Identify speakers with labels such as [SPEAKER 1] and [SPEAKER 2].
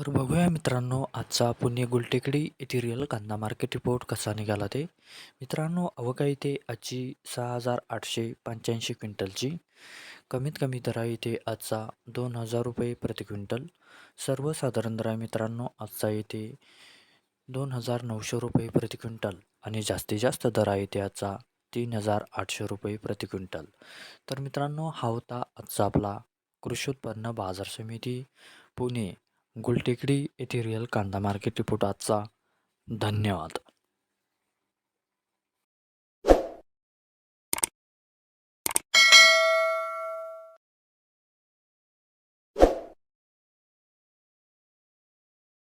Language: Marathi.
[SPEAKER 1] तर बघूया मित्रांनो आजचा पुणे गुलटेकडी येथे रिअल कांदा मार्केट रिपोर्ट कसा निघाला ते. मित्रांनो अवका इथे आजची सहा हजार आठशे पंच्याऐंशी क्विंटलची. कमीत कमी दरा इथे आजचा दोन हजार रुपये प्रति क्विंटल. सर्वसाधारण दरा मित्रांनो आजचा इथे दोन हजार नऊशे रुपये प्रति क्विंटल आणि जास्तीत जास्त दरा आहे इथे आजचा तीन हजार आठशे रुपये प्रति क्विंटल. तर मित्रांनो हा होता आजचा आपला कृषी उत्पन्न बाजार समिती पुणे. गुलटेकडी येथे रिअल कांदा मार्केट रिपोर्ट आजचा. धन्यवाद.